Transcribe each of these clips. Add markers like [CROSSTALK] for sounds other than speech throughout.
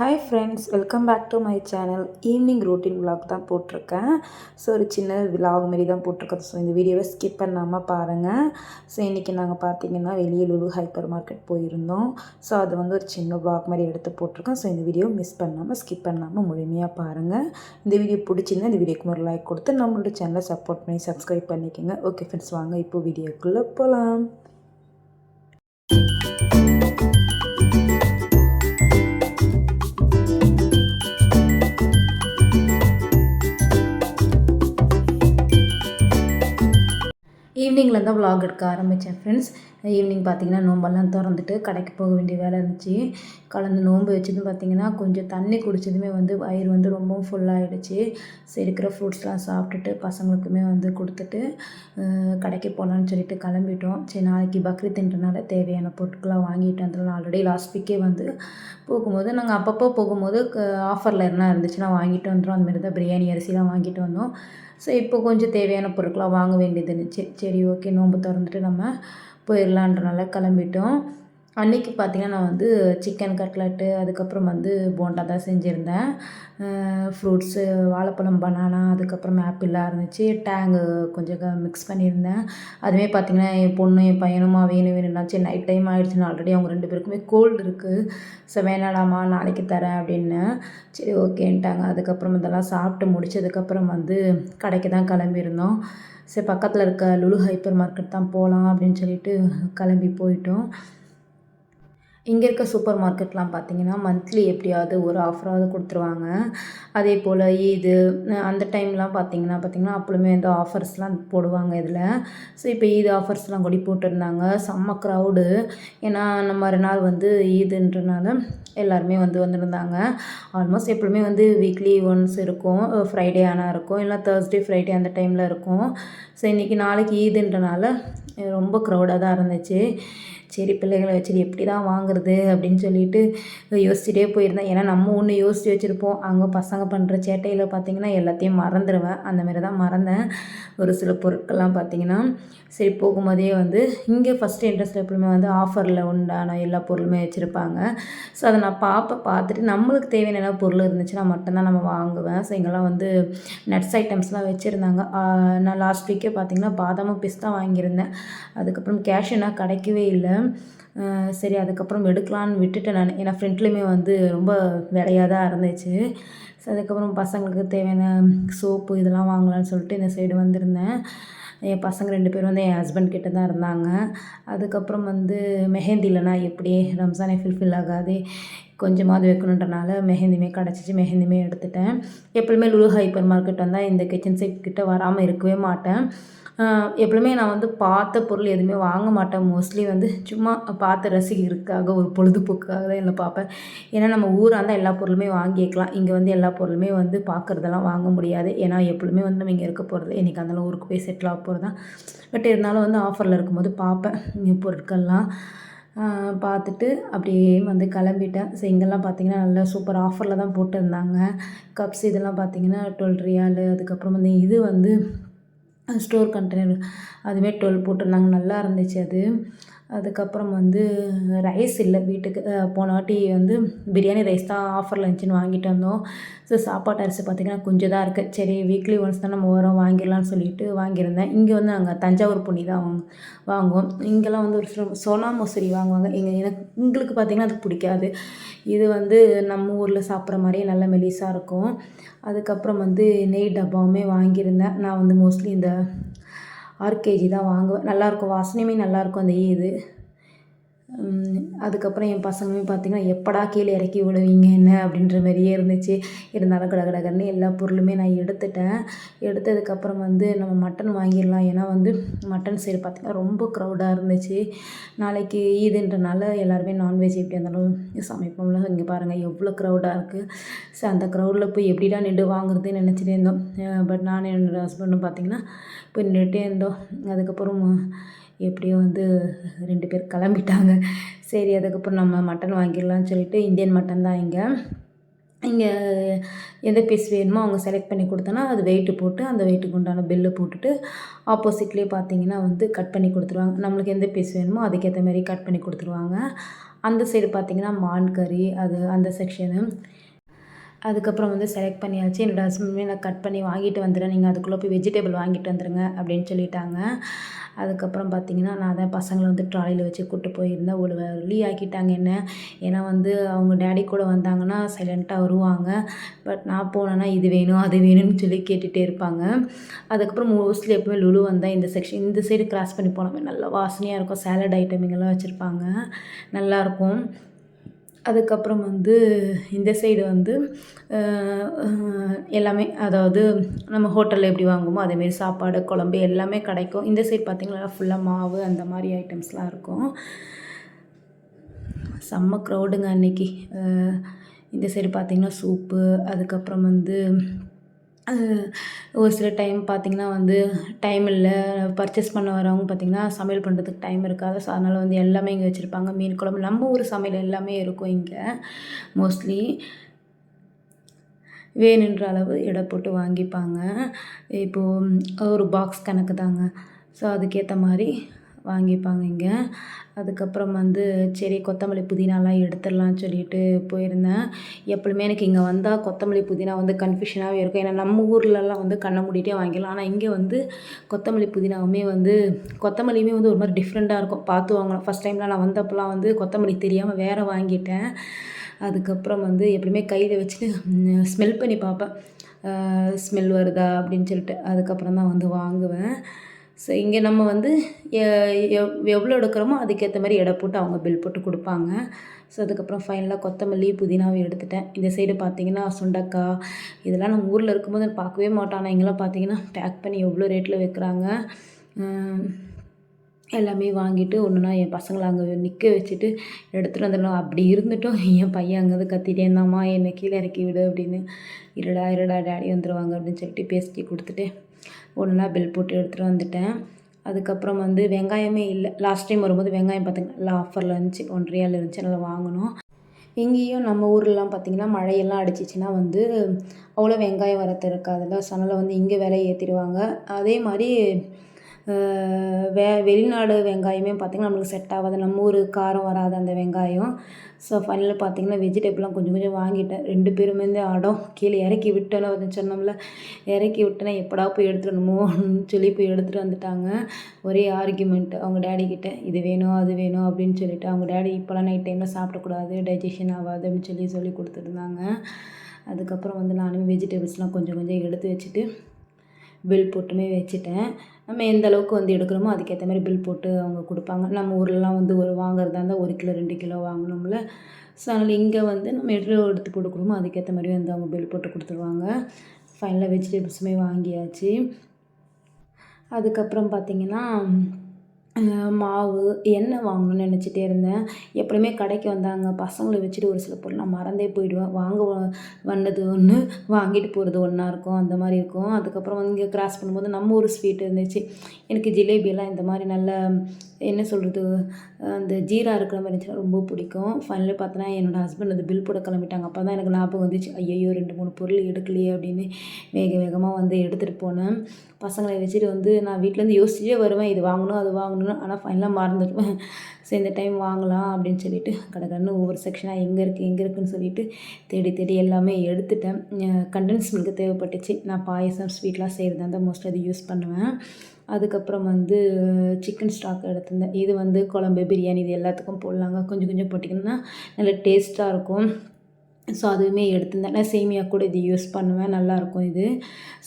Hi friends welcome back to my channel evening routine vlog தான் போட்டிருக்கேன். So ஒரு சின்ன விலாக் மாரி தான் போட்டிருக்கேன் ஸோ இந்த வீடியோவை ஸ்கிப் பண்ணாமல் பாருங்கள் ஸோ இன்றைக்கி நாங்கள் பார்த்தீங்கன்னா வெளியே லுலு ஹைப்பர் மார்க்கெட் போயிருந்தோம். ஸோ அது வந்து ஒரு சின்ன விலாக் மாதிரி எடுத்து போட்டிருக்கேன் ஸோ இந்த வீடியோ மிஸ் பண்ணாமல் ஸ்கிப் பண்ணாமல் முழுமையாக பாருங்கள் இந்த வீடியோ பிடிச்சிருந்தா இந்த வீடியோக்கு ஒரு லைக் கொடுத்து நம்மளோட சேனலை சப்போர்ட் பண்ணி சப்ஸ்கிரைப் பண்ணிக்கோங்க. ஓகே ஃப்ரெண்ட்ஸ் வாங்க இப்போ வீடியோக்குள்ளே போகலாம் ஈவினிங்கில் தான் vlog எடுக்க ஆரம்பித்தேன் ஃப்ரெண்ட்ஸ் ஈவினிங் பார்த்தீங்கன்னா நோம்பெல்லாம் திறந்துட்டு கடைக்கு போக வேண்டிய வேலை இருந்துச்சு. கலந்து நோன்பு வச்சதும் பார்த்தீங்கன்னா கொஞ்சம் தண்ணி குடித்ததுமே வந்து வயிறு வந்து ரொம்பவும் ஃபுல்லாகிடுச்சு சரி இருக்கிற ஃப்ரூட்ஸ்லாம் சாப்பிட்டுட்டு பசங்களுக்குமே வந்து கொடுத்துட்டு கடைக்கு போகலான்னு சொல்லிட்டு கிளம்பிட்டோம். சரி நாளைக்கு பக்ரீத்ன்றனால தேவையான பொருட்களாக வாங்கிட்டு வந்துடலாம். ஆல்ரெடி லாஸ்ட் வீக்கே வந்து போகும்போது நாங்கள் அப்பப்போ போகும்போது ஆஃபரில் என்ன இருந்துச்சுன்னா வாங்கிட்டு வந்துடும் அந்த மாதிரி தான் பிரியாணி அரிசிலாம் வாங்கிட்டு வந்தோம். ஸோ இப்போ கொஞ்சம் தேவையான பொருட்களாக வாங்க வேண்டியது இருந்துச்சு சரி ஓகே நோன்பு திறந்துட்டு நம்ம போயிடலான்றனால கிளம்பிட்டோம். அன்றைக்கி பார்த்தீங்கன்னா நான் வந்து சிக்கன் கட்லட்டு அதுக்கப்புறம் வந்து போண்டா தான் செஞ்சுருந்தேன். ஃப்ரூட்ஸு வாழைப்பழம் பனானா அதுக்கப்புறம் ஆப்பிளாக இருந்துச்சு. டேங்கு கொஞ்சம் மிக்ஸ் பண்ணியிருந்தேன். அதுவே பார்த்தீங்கன்னா என் பொண்ணு என் பையனுமா வேணும் வேணும்னாச்சு நைட் டைம் ஆகிடுச்சுன்னு ஆல்ரெடி அவங்க ரெண்டு பேருக்குமே கோல்டு இருக்குது ஸோ வேணாடாமா நாளைக்கு தரேன் அப்படின்னு. சரி ஓகேன்ட்டாங்க அதுக்கப்புறம் இதெல்லாம் சாப்பிட்டு முடிச்சதுக்கப்புறம் வந்து கடைக்கு தான் கிளம்பியிருந்தோம். சரி பக்கத்தில் இருக்க லுலு ஹைப்பர் மார்க்கெட் தான் போகலாம் அப்படின்னு சொல்லிட்டு கிளம்பி போயிட்டோம். இங்கே இருக்க சூப்பர் மார்க்கெட்லாம் பார்த்தீங்கன்னா மந்த்லி எப்படியாவது ஒரு ஆஃபராவது கொடுத்துருவாங்க. அதே போல் ஈது அந்த டைம்லாம் பார்த்தீங்கன்னா பார்த்தீங்கன்னா அப்பளுமே வந்து ஆஃபர்ஸ்லாம் போடுவாங்க இதில். ஸோ இப்போ ஈது ஆஃபர்ஸ்லாம் கொடி போட்டிருந்தாங்க. செம்ம க்ரௌடு ஏன்னா நம்ம மறுநாள் வந்து ஈதுன்றனால எல்லாருமே வந்து வந்திருந்தாங்க. ஆல்மோஸ்ட் எப்பவுமே வந்து வீக்லி ஒன்ஸ் இருக்கும். ஃப்ரைடே ஆனால் இருக்கும். இல்லை தேர்ஸ்டே ஃப்ரைடே அந்த டைமில் இருக்கும். ஸோ இன்றைக்கி நாளைக்கு ஈதுன்றனால ரொம்ப க்ரௌடாக தான் இருந்துச்சு. சரி பிள்ளைகளை வச்சுட்டு எப்படி தான் வாங்குறது அப்படின்னு சொல்லிட்டு யோசிச்சுட்டே போயிருந்தேன். ஏன்னா நம்ம ஒன்று யோசிச்சு வச்சுருப்போம். அங்கே பசங்க பண்ணுற சேட்டையில் பார்த்தீங்கன்னா எல்லாத்தையும் மறந்துடுவேன் அந்த மாதிரி தான் மறந்தேன். ஒரு சில பொருட்கள்லாம் பார்த்தீங்கன்னா சரி போகும்போதே வந்து இங்கே ஃபஸ்ட்டு இன்ட்ரெஸ்ட் எப்பவுமே வந்து ஆஃபரில் உண்டான எல்லா பொருளுமே வச்சுருப்பாங்க. ஸோ அதை நான் பார்ப்பேன் பார்த்துட்டு நம்மளுக்கு தேவையான என்ன பொருள் இருந்துச்சுன்னா மட்டும்தான் நம்ம வாங்குவேன். ஸோ இங்கெல்லாம் வந்து நட்ஸ் ஐட்டம்ஸ்லாம் வச்சுருந்தாங்க. நான் லாஸ்ட் வீக்கே பார்த்தீங்கன்னா பாதாமும் பிஸ்தா வாங்கியிருந்தேன். அதுக்கப்புறம் கேஷ் என்ன கிடைக்கவே இல்லை. சரி அதுக்கப்புறம் எடுக்கலான்னு விட்டுட்டேன் நான். ஏன்னா ஃப்ரெண்ட்லேயுமே வந்து ரொம்ப விலையாக தான் இருந்துச்சு. ஸோ அதுக்கப்புறம் பசங்களுக்கு தேவையான சோப்பு இதெல்லாம் வாங்கலாம்னு சொல்லிட்டு இந்த சைடு வந்திருந்தேன். என் பசங்க ரெண்டு பேரும் வந்து என் ஹஸ்பண்ட் கிட்ட தான் இருந்தாங்க. அதுக்கப்புறம் வந்து மெஹந்தி இல்லைனா எப்படி ரம்ஜானே ஃபில்ஃபில் ஆகாது கொஞ்சமாவது வைக்கணுன்றனால மெஹந்தியுமே கிடச்சிச்சு. மெஹந்தியுமே எடுத்துட்டேன். எப்பவுமே லுலு ஹைப்பர் மார்க்கெட் வந்தால் இந்த கிச்சன் சைட் கிட்டே வராமல் இருக்கவே மாட்டேன். எப்பவுமே நான் வந்து பார்த்த பொருள் எதுவுமே வாங்க மாட்டேன். மோஸ்ட்லி வந்து சும்மா பார்த்து ரசிக்கிறதுக்காக ஒரு பொழுதுபோக்காக தான் இல்லை பார்ப்பேன். ஏன்னா நம்ம ஊராக இருந்தால் எல்லா பொருளுமே வாங்கிக்கலாம் இங்கே வந்து எல்லா பொருளுமே வந்து பார்க்குறதெல்லாம் வாங்க முடியாது. ஏன்னா எப்பொழுதுமே வந்து நம்ம இங்கே இருக்க போகிறது இன்றைக்கி அந்த ஊருக்கு போய் செட்டில் ஆக போகிறது தான். பட் இருந்தாலும் வந்து ஆஃபரில் இருக்கும்போது பார்ப்பேன். இங்கே பொருட்கள்லாம் பார்த்துட்டு அப்படியே வந்து கிளம்பிட்டேன். ஸோ இங்கெல்லாம் பார்த்தீங்கன்னா நல்லா சூப்பர் ஆஃபரில் தான் போட்டிருந்தாங்க. கப்ஸ் இதெல்லாம் பார்த்தீங்கன்னா டுவெல் ரியாலு அதுக்கப்புறம் வந்து இது வந்து ஸ்டோர் கண்டெய்னர். அதுவே டுவெல் போட்டிருந்தாங்க. நல்லா இருந்துச்சு அது. அதுக்கப்புறம் வந்து ரைஸ் இல்லை வீட்டுக்கு போன வாட்டி வந்து பிரியாணி ரைஸ் தான் ஆஃபரில் இருந்துச்சுன்னு வாங்கிட்டு வந்தோம். ஸோ சாப்பாட்டு அரிசி பார்த்திங்கன்னா கொஞ்சம் தான் இருக்குது சரி வீக்லி ஒன்ஸ் தான் நம்ம வரோம் வாங்கிடலாம்னு சொல்லிட்டு வாங்கியிருந்தேன். இங்கே வந்து நாங்கள் தஞ்சாவூர் பொன்னி தான் வாங்க வாங்குவோம். இங்கெல்லாம் வந்து ஒரு சில சோனா மசூரி வாங்குவாங்க. எங்கள் எனக்கு எங்களுக்கு பார்த்திங்கன்னா அது பிடிக்காது. இது வந்து நம்ம ஊரில் சாப்பிட்ற மாதிரியே நல்ல மெலிசாக இருக்கும். அதுக்கப்புறம் வந்து நெய் டப்பாவுமே வாங்கியிருந்தேன். நான் வந்து மோஸ்ட்லி இந்த ஆர்கேஜி தான் வாங்குவேன். நல்லாயிருக்கும் வாசனையுமே நல்லாயிருக்கும் அந்த இது. அதுக்கப்புறம் என் பசங்களுமே பார்த்திங்கன்னா எப்படா கீழே இறக்கி விடுவீங்க என்ன? அப்படின்ற மாதிரியே இருந்துச்சு. இருந்தாலும் கட கடகடன்னு எல்லா பொருளுமே நான் எடுத்துட்டேன். எடுத்ததுக்கப்புறம் வந்து நம்ம மட்டன் வாங்கிடலாம். ஏன்னா வந்து மட்டன் சைடு பார்த்திங்கன்னா ரொம்ப க்ரௌடாக இருந்துச்சு. நாளைக்கு ஈதுன்றனால எல்லாருமே நான்வெஜ் எப்படி இருந்தாலும் சமைப்போம்ல. இங்கே பாருங்கள் எவ்வளோ க்ரௌடாக இருக்குது ஸோ அந்த க்ரௌடில் போய் எப்படிடா நின்று வாங்குறதுன்னு நினச்சிட்டே இருந்தோம். பட் நான் என்னோடய ஹஸ்பண்டும் பார்த்திங்கன்னா போய் நின்றுட்டே இருந்தோம். அதுக்கப்புறம் எப்படியோ வந்து ரெண்டு பேர் கிளம்பிட்டாங்க. சரி அதுக்கப்புறம் நம்ம மட்டன் வாங்கிடலாம்னு சொல்லிட்டு இந்தியன் மட்டன் தான் இங்கே. இங்கே எந்த பீஸ் வேணுமோ அவங்க செலக்ட் பண்ணி கொடுத்தோன்னா அது வெயிட்டு போட்டு அந்த வெயிட்டுக்கு உண்டான பில்லு போட்டுட்டு ஆப்போசிட்லேயே பார்த்தீங்கன்னா வந்து கட் பண்ணி கொடுத்துருவாங்க. நம்மளுக்கு எந்த பீஸ் வேணுமோ அதுக்கேற்ற மாதிரி கட் பண்ணி கொடுத்துருவாங்க. அந்த சைடு பார்த்தீங்கன்னா மான் கறி அது அந்த செக்ஷனு அதுக்கப்புறம் வந்து செலக்ட் பண்ணியாச்சு. என்னோடய ஹஸ்பண்டுமே நான் கட் பண்ணி வாங்கிட்டு வந்துடுறேன் நீங்கள் அதுக்குள்ளே போய் வெஜிடபிள் வாங்கிட்டு வந்துடுங்க அப்படின்னு சொல்லிட்டாங்க. அதுக்கப்புறம் பார்த்தீங்கன்னா நான் தான் பசங்களை வந்து ட்ராலியில் வச்சு கூப்பிட்டு போயிருந்தேன். ஒரு வழி ஆக்கிட்டாங்க என்ன? ஏன்னா வந்து அவங்க டேடி கூட வந்தாங்கன்னா சைலண்ட்டாக வருவாங்க. பட் நான் போனேன்னா இது வேணும் அது வேணும்னு சொல்லி கேட்டுகிட்டே இருப்பாங்க. அதுக்கப்புறம் மோஸ்ட்லி எப்பவுமே லுலு வந்தால் இந்த செக்ஷன் இந்த சைடு கிராஸ் பண்ணி போனோமே நல்லா வாசனையாக இருக்கும். சேலட் ஐட்டமிங்கெல்லாம் வச்சுருப்பாங்க. நல்லாயிருக்கும் அதுக்கப்புறம் வந்து இந்த சைடு வந்து எல்லாமே அதாவது நம்ம ஹோட்டலில் எப்படி வாங்குவோமோ அதேமாரி சாப்பாடு குழம்பு எல்லாமே கிடைக்கும். இந்த சைடு பார்த்திங்கன்னா ஃபுல்லாக மாவு அந்த மாதிரி ஐட்டம்ஸ்லாம் இருக்கும். செம்ம க்ரௌடுங்க அன்றைக்கி இந்த சைடு பார்த்திங்கன்னா சூப்பு அதுக்கப்புறம் வந்து ஒரு சில டைம் பார்த்திங்கன்னா வந்து டைம் இல்லை பர்ச்சேஸ் பண்ண வரவங்க பார்த்திங்கன்னா சமையல் பண்ணுறதுக்கு டைம் இருக்காது. ஸோ அதனால் வந்து எல்லாமே இங்கே வச்சுருப்பாங்க. மீன் குழம்பு நம்ம ஊர் சமையல் எல்லாமே இருக்கும் இங்கே. மோஸ்ட்லி வேணுன்ற அளவு எடை போட்டு வாங்கிப்பாங்க. இப்போது ஒரு பாக்ஸ் கணக்கு தாங்க ஸோ அதுக்கேற்ற மாதிரி வாங்கிப்பாங்க இங்கே அதுக்கப்புறம் வந்து சரி கொத்தமல்லி புதினாலாம் எடுத்துடலாம் சொல்லிட்டு போயிருந்தேன். எப்பவுமே எனக்கு இங்கே வந்தால் கொத்தமல்லி புதினா வந்து கன்ஃபியூஷனாகவே இருக்கும். ஏன்னா நம்ம ஊர்லலாம் வந்து கண்ணை மூடிட்டே வாங்கிடலாம். ஆனால் இங்கே வந்து கொத்தமல்லி புதினாவுமே வந்து கொத்தமல்லியுமே வந்து ஒரு மாதிரி டிஃப்ரெண்ட்டாக இருக்கும். பார்த்து வாங்கலாம். ஃபஸ்ட் டைம்லாம் நான் வந்தப்பெல்லாம் வந்து கொத்தமல்லி தெரியாமல் வேறு வாங்கிட்டேன். அதுக்கப்புறம் வந்து எப்படியுமே கையில் வச்சுட்டு ஸ்மெல் பண்ணி பார்ப்பேன். ஸ்மெல் வருதா அப்படின்னு சொல்லிட்டு. அதுக்கப்புறம் தான் வந்து வாங்குவேன். ஸோ இங்கே நம்ம வந்து எவ்வளோ எடுக்கிறோமோ அதுக்கேற்ற மாதிரி எடை போட்டு அவங்க பில் போட்டு கொடுப்பாங்க. ஸோ அதுக்கப்புறம் ஃபைனலாக கொத்தமல்லி புதினாவும் எடுத்துட்டேன். இந்த சைடு பார்த்தீங்கன்னா சுண்டக்காய் இதெல்லாம் நம்ம ஊரில் இருக்கும்போது பார்க்கவே மாட்டோம். ஆனால் இங்கெல்லாம் பார்த்தீங்கன்னா பேக் பண்ணி எவ்வளோ ரேட்டில் வைக்கிறாங்க எல்லாமே வாங்கிட்டு ஒன்றுனா என் பசங்களை அங்கே நிற்க வச்சுட்டு எடுத்துகிட்டு வந்துடலாம் அப்படி இருந்துட்டும். என் பையன் அங்கேருந்து கத்திட்டே இருந்தாம்மா என்னை கீழே இறக்கி விடு அப்படின்னு. இருடா இருடா டேடி வந்துடுவாங்க அப்படின்னு சொல்லிட்டு பேசிட்டு கொடுத்துட்டு ஒன்றா பில் போட்டு எடுத்துகிட்டு வந்துட்டேன். அதுக்கப்புறம் வந்து வெங்காயமே இல்லை. லாஸ்ட் டைம் வரும்போது வெங்காயம் பார்த்திங்கன்னா நல்லா ஆஃபரில் இருந்துச்சு. ஒன்றையால் இருந்துச்சு நல்லா வாங்கினோம். இங்கேயும் நம்ம ஊர்லலாம் பார்த்திங்கன்னா மழையெல்லாம் அடிச்சிச்சின்னா வந்து அவ்வளோ வெங்காயம் வரத்து இருக்காதுல்ல. ஸோ அதனால் வந்து இங்கே விலை ஏற்றிடுவாங்க அதே மாதிரி வே வெளிநாடு வெங்காயமே பார்த்திங்கன்னா நம்மளுக்கு செட் ஆகாது. நம்ம ஊர் காரம் வராது அந்த வெங்காயம். ஸோ ஃபைனலில் பார்த்திங்கன்னா வெஜிடபிள்லாம் கொஞ்சம் கொஞ்சம் வாங்கிட்டேன். ரெண்டு பேருமே இருந்து அடம் கீழே இறக்கி விட்டேன்னு வந்து சொன்னோம்ல. இறக்கி விட்டேன்னா எப்படா போய் எடுத்துடணுமோன்னு சொல்லி போய் எடுத்துகிட்டு வந்துட்டாங்க. ஒரே ஆர்கியூமெண்ட் அவங்க டேடி கிட்டே இது வேணும் அது வேணும் அப்படின்னு சொல்லிட்டு அவங்க டேடி இப்போலாம் நைட் டைமில் சாப்பிடக்கூடாது டைஜஷன் ஆகாது அப்படின்னு சொல்லி சொல்லி கொடுத்துருந்தாங்க அதுக்கப்புறம் வந்து நானும் வெஜிடபிள்ஸ்லாம் கொஞ்சம் கொஞ்சம் எடுத்து வச்சுட்டு பில் போட்டுமே வச்சுட்டேன். நம்ம எந்த அளவுக்கு வந்து எடுக்கிறோமோ அதுக்கேற்ற மாதிரி பில் போட்டு அவங்க கொடுப்பாங்க. நம்ம ஊர்லலாம் வந்து ஒரு வாங்குறதா இருந்தால் ஒரு கிலோ ரெண்டு கிலோ வாங்கணும்ல. ஸோ அதனால் இங்கே வந்து நம்ம எவ்வளோ எடுத்து கொடுக்குறோமோ அதுக்கேற்ற மாதிரி வந்து அவங்க பில் போட்டு கொடுத்துருவாங்க. ஃபைனலாக வெஜிடபிள்ஸுமே வாங்கியாச்சு. அதுக்கப்புறம் பார்த்திங்கன்னா மாவு எண்ணெய் வாங்கணும்னு நினச்சிட்டே இருந்தேன். எப்படியுமே கடைக்கு வந்தாங்க. பசங்களை வச்சுட்டு ஒரு சில பொருள் நான் மறந்தே போயிடுவேன். வாங்க வந்தது ஒன்று வாங்கிட்டு போகிறது ஒன்றா இருக்கும். அந்த மாதிரி இருக்கும். அதுக்கப்புறம் வந்து இங்கே கிராஸ் பண்ணும்போது நம்ம ஒரு ஸ்வீட் இருந்துச்சு. எனக்கு ஜிலேபியெல்லாம் இந்த மாதிரி நல்ல என்ன சொல்கிறது அந்த ஜீரா இருக்கிற மாதிரி இருந்துச்சுன்னா ரொம்ப பிடிக்கும். ஃபைனலாக பார்த்தோன்னா என்னோடய ஹஸ்பண்ட் அந்த பில் போட கிளம்பிட்டாங்க. அப்போ தான் எனக்கு ஞாபகம் வந்துச்சு ஐயோ ரெண்டு மூணு பொருள் எடுக்கலையே அப்படின்னு வேக வேகமாக வந்து எடுத்துகிட்டு போனேன். பசங்களை வச்சுட்டு வந்து நான் வீட்டிலேருந்து யோசிச்சே வருவேன் இது வாங்கணும் அது வாங்கணும் ஆனால் ஃபைனலாக மறந்துடுவேன் ஸோ [LAUGHS] இந்த டைம் வாங்கலாம் அப்படின்னு சொல்லிட்டு கடை ஒவ்வொரு செக்ஷனாக எங்கே இருக்குது எங்கே இருக்குதுன்னு சொல்லிட்டு தேடி தேடி எல்லாமே எடுத்துட்டேன். கண்டென்ஸ் மில்க்கு தேவைப்பட்டுச்சு. நான் பாயசம் ஸ்வீட்லாம் செய்கிறது தான் மோஸ்ட்லி அது யூஸ் பண்ணுவேன். அதுக்கப்புறம் வந்து சிக்கன் ஸ்டாக் எடுத்திருந்தேன் இது வந்து குழம்பு பிரியாணி இது எல்லாத்துக்கும் போடலாங்க. கொஞ்சம் கொஞ்சம் போட்டிங்கன்னா நல்ல டேஸ்ட்டாக இருக்கும். ஸோ அதுவுமே எடுத்திருந்தேன். நான் சேமியா கூட இது யூஸ் பண்ணுவேன். நல்லாயிருக்கும் இது.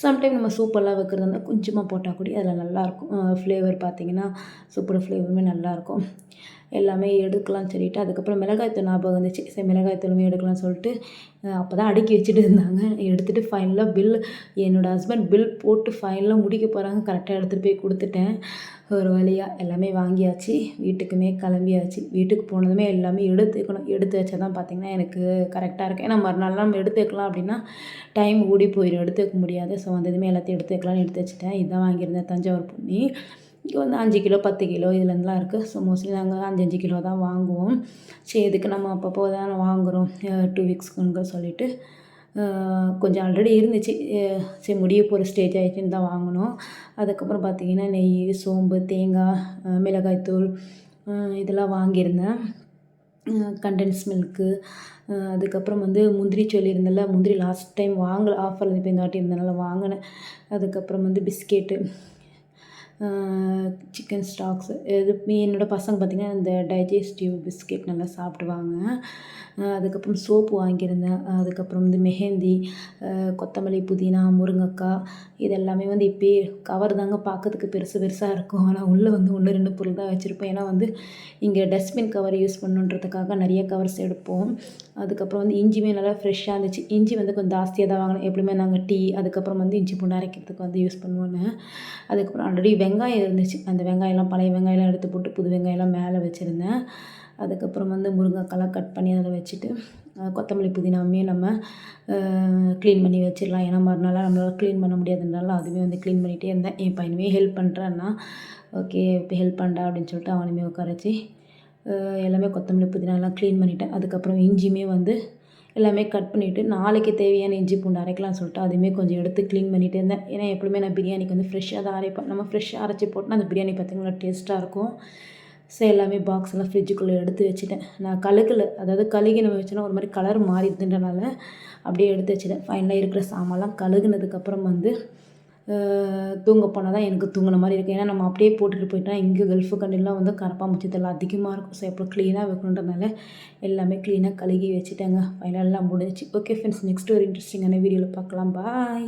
சம்டைம் நம்ம சூப்பெல்லாம் வைக்கிறது இருந்தால் கொஞ்சமாக போட்டால் கூட அதில் நல்லாயிருக்கும். ஃப்ளேவர் பார்த்திங்கன்னா சூப்பர் ஃப்ளேவருமே நல்லாயிருக்கும். எல்லாமே எடுக்கலாம்னு சொல்லிட்டு அதுக்கப்புறம் மிளகாய்த்தூள் ஞாபகம் வந்துச்சு. சரி மிளகாய்த்தூளுமே எடுக்கலாம்னு சொல்லிட்டு அப்போ தான் அடுக்கி வச்சுட்டு இருந்தாங்க. எடுத்துகிட்டு ஃபைனலாக பில் என்னோடய ஹஸ்பண்ட் பில் போட்டு ஃபைனலாக முடிக்க போகிறாங்க கரெக்டாக எடுத்துகிட்டு போய் கொடுத்துட்டேன். ஒரு வழியாக எல்லாமே வாங்கியாச்சு. வீட்டுக்குமே கிளம்பியாச்சு. வீட்டுக்கு போனதுமே எல்லாமே எடுத்து வைக்கணும் எடுத்து வச்சா தான் பார்த்திங்கன்னா எனக்கு கரெக்டாக இருக்கும். ஏன்னா மறுநாள்லாம் நம்ம எடுத்து வைக்கலாம் அப்படின்னா டைம் ஓடி போயிடும் எடுத்து வைக்க முடியாது. ஸோ வந்ததுமே எல்லாத்தையும் எடுத்து வைக்கலாம்னு எடுத்து வச்சுட்டேன். இதுதான் வாங்கியிருந்தேன் தஞ்சாவூர் பொன்னி. இங்கே வந்து அஞ்சு கிலோ பத்து கிலோ இதுலேருந்துலாம் இருக்குது ஸோ மோஸ்ட்லி நாங்கள் அஞ்சு அஞ்சு கிலோ தான் வாங்குவோம். சரி இதுக்கு நம்ம அப்பப்போ தான் வாங்குகிறோம் டூ வீக்ஸ்க்குங்க சொல்லிவிட்டு கொஞ்சம் ஆல்ரெடி இருந்துச்சு. சரி முடிய போகிற ஸ்டேஜ் ஆகிடுச்சின்னு தான் வாங்கினோம். அதுக்கப்புறம் பார்த்திங்கன்னா நெய் சோம்பு தேங்காய் மிளகாய்த்தூள் இதெல்லாம் வாங்கியிருந்தேன். கண்டென்ஸ் மில்க்கு அதுக்கப்புறம் வந்து முந்திரி சொல்லியிருந்தேன்ல முந்திரி லாஸ்ட் டைம் வாங்கலை ஆஃபரில் இப்போ இந்த வாட்டி இருந்தனால வாங்கினேன். அதுக்கப்புறம் வந்து பிஸ்கெட்டு சிக்கன் ஸ்டாக்ஸ் இது என்னோடய பசங்க பார்த்திங்கன்னா இந்த டைஜஸ்டிவ் பிஸ்கெட் நல்லா சாப்பிடுவாங்க. அதுக்கப்புறம் சோப்பு வாங்கியிருந்தேன். அதுக்கப்புறம் வந்து மெஹந்தி கொத்தமல்லி புதினா முருங்கைக்காய் இதெல்லாமே வந்து இப்போயே கவர் தாங்க பார்க்கறதுக்கு பெருசு பெருசாக இருக்கும். ஆனால் உள்ளே வந்து ஒன்று ரெண்டு பொருள் தான் வச்சுருப்போம் ஏன்னா வந்து இங்கே டஸ்ட்பின் கவர் யூஸ் பண்ணுன்றதுக்காக நிறைய கவர்ஸ் எடுப்போம். அதுக்கப்புறம் வந்து இஞ்சிமே நல்லா ஃப்ரெஷ்ஷாக இருந்துச்சு. இஞ்சி வந்து கொஞ்சம் ஜாஸ்தியாக தான் வாங்கினோம் எப்படியுமே நாங்கள் டீ அதுக்கப்புறம் வந்து இஞ்சி பூண்டு அரைக்கிறதுக்கு வந்து யூஸ் பண்ணுவோன்னு. அதுக்கப்புறம் ஆல்ரெடி வெங்காயம் இருந்துச்சு. அந்த வெங்காயம்லாம் பழைய வெங்காயம்லாம் எடுத்து போட்டு புது வெங்காயம்லாம் மேலே வச்சுருந்தேன். அதுக்கப்புறம் வந்து முருங்கைக்காலாம் கட் பண்ணி அதில் வச்சுட்டு கொத்தமல்லி புதினாமே நம்ம க்ளீன் பண்ணி வச்சிடலாம். ஏன்னா மறுநாளாக நம்மளால் க்ளீன் பண்ண முடியாதுனால அதுவே வந்து க்ளீன் பண்ணிகிட்டே இருந்தேன். என் பையனுமே ஹெல்ப் பண்ணுறேன்னா ஓகே இப்போ ஹெல்ப் பண்ணுறா அப்படின்னு சொல்லிட்டு அவனுமே உட்காரச்சு எல்லாமே கொத்தமல்லி புதினாலாம் க்ளீன் பண்ணிட்டேன். அதுக்கப்புறம் இஞ்சியுமே வந்து எல்லாமே கட் பண்ணிவிட்டு நாளைக்கு தேவையான இஞ்சி பூண்டு அரைக்கலாம்னு சொல்லிட்டு அதுவுமே கொஞ்சம் எடுத்து க்ளீன் பண்ணிகிட்டே இருந்தேன். ஏன்னா எப்பவுமே நான் பிரியாணிக்கு வந்து ஃப்ரெஷ்ஷாக தான் அரைப்பேன். நம்ம ஃப்ரெஷ்ஷாக அரைச்சி போட்டால் அந்த பிரியாணி பார்த்திங்கன்னா டேஸ்ட்டாக இருக்கும். ஸோ எல்லாமே பாக்ஸ் எல்லாம் ஃப்ரிட்ஜுக்குள்ளே எடுத்து வச்சுட்டேன். நான் கழுகில். அதாவது கழுகி நம்ம வச்சோன்னா ஒரு மாதிரி கலர் மாறிடுதுன்றனால அப்படியே எடுத்து வச்சுட்டேன். ஃபைனலாக இருக்கிற சாமான்லாம் கழுகுனதுக்கப்புறம் வந்து தூங்க போனால் தான் எனக்கு தூங்கின மாதிரி இருக்கும். ஏன்னா நம்ம அப்படியே போட்டுட்டு போயிட்டோம்னா இங்கே கல்ஃபு கண்ணிலாம் வந்து கரப்பாம்பூச்சித்தெல்லாம் அதிகமாக இருக்கும். ஸோ எப்போ க்ளீனாக வைக்கணுன்றதுனால எல்லாமே க்ளீனாக கழுகி வச்சுட்டேங்க. ஃபைனலாக முடிஞ்சிச்சு. ஓகே ஃப்ரெண்ட்ஸ் நெக்ஸ்ட் ஒரு இன்ட்ரெஸ்டிங்கான வீடியோவில் பார்க்கலாம். பாய்